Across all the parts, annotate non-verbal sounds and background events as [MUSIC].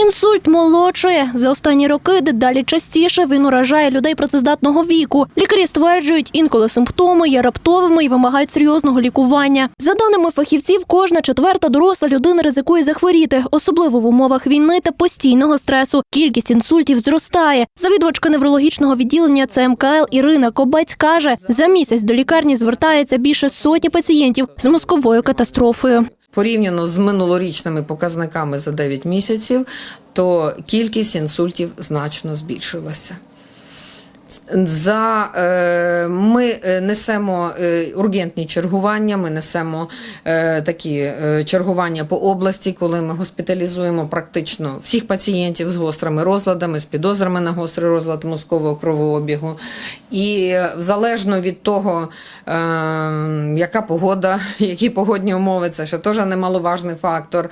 Інсульт молодшає. За останні роки дедалі частіше він уражає людей працездатного віку. Лікарі стверджують, інколи симптоми є раптовими і вимагають серйозного лікування. За даними фахівців, кожна четверта доросла людина ризикує захворіти, особливо в умовах війни та постійного стресу. Кількість інсультів зростає. Завідувачка неврологічного відділення ЦМКЛ Ірина Кобець каже, за місяць до лікарні звертається більше сотні пацієнтів з мозковою катастрофою. Порівняно з минулорічними показниками за 9 місяців, то кількість інсультів значно збільшилася. За е, ми е, несемо е, ургентні чергування. Ми несемо такі чергування по області, коли ми госпіталізуємо практично всіх пацієнтів з гострими розладами, з підозрами на гострий розлад мозкового кровообігу. І залежно від того, яка погода, [LAUGHS] які погодні умови, це ще теж немаловажний фактор.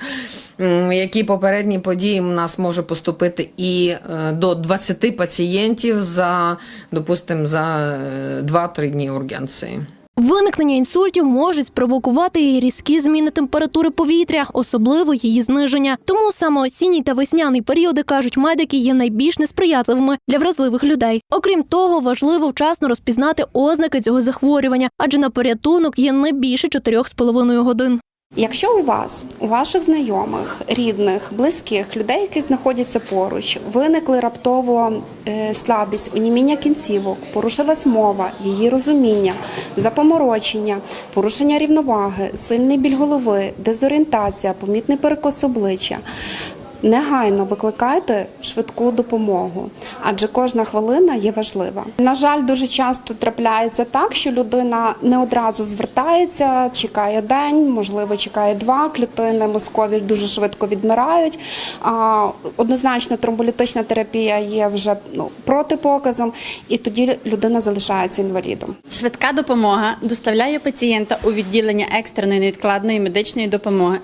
Які попередні події у нас може поступити і до 20 пацієнтів за, допустимо, за е, 2-3 дні ургенції. Виникнення інсультів можуть спровокувати і різкі зміни температури повітря, особливо її зниження. Тому саме осінній та весняний періоди, кажуть медики, є найбільш несприятливими для вразливих людей. Окрім того, важливо вчасно розпізнати ознаки цього захворювання, адже на порятунок є не більше 4,5 годин. Якщо у вас, у ваших знайомих, рідних, близьких, людей, які знаходяться поруч, виникли раптово е, слабість, оніміння кінцівок, порушилась мова, її розуміння, запоморочення, порушення рівноваги, сильний біль голови, дезорієнтація, помітний перекос обличчя. Негайно викликайте швидку допомогу, адже кожна хвилина є важлива. На жаль, дуже часто трапляється так, що людина не одразу звертається, чекає день, можливо, чекає два. Клітини мозкові дуже швидко відмирають. Однозначно, тромболітична терапія є вже ну, протипоказом, і тоді людина залишається інвалідом. Швидка допомога доставляє пацієнта у відділення екстреної невідкладної медичної допомоги,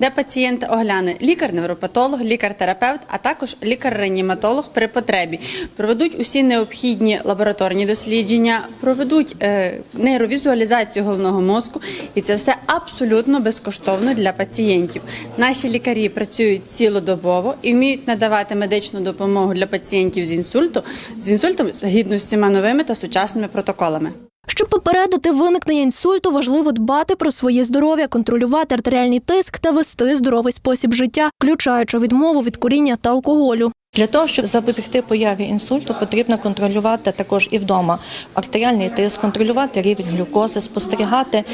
де пацієнта огляне лікар-невропатолог, лікар-терапевт, а також лікар-реаніматолог при потребі. Проведуть усі необхідні лабораторні дослідження, проведуть е, нейровізуалізацію головного мозку, і це все абсолютно безкоштовно для пацієнтів. Наші лікарі працюють цілодобово і вміють надавати медичну допомогу для пацієнтів з інсульту з інсультом згідно з всіма новими та сучасними протоколами. Щоб попередити виникнення інсульту, важливо дбати про своє здоров'я, контролювати артеріальний тиск та вести здоровий спосіб життя, включаючи відмову від куріння та алкоголю. Для того, щоб запобігти появі інсульту, потрібно контролювати також і вдома артеріальний тиск, контролювати рівень глюкози, спостерігати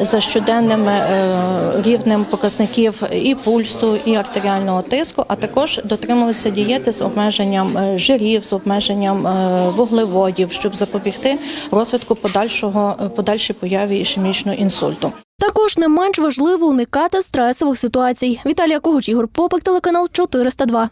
за щоденним е, рівнем показників і пульсу, і артеріального тиску, а також дотримуватися дієти з обмеженням е, жирів, з обмеженням е, вуглеводів, щоб запобігти розвитку подальшого подальшій появі ішемічного інсульту. Також не менш важливо уникати стресових ситуацій. Віталія Когуч, Ігор Попик, телеканал 402.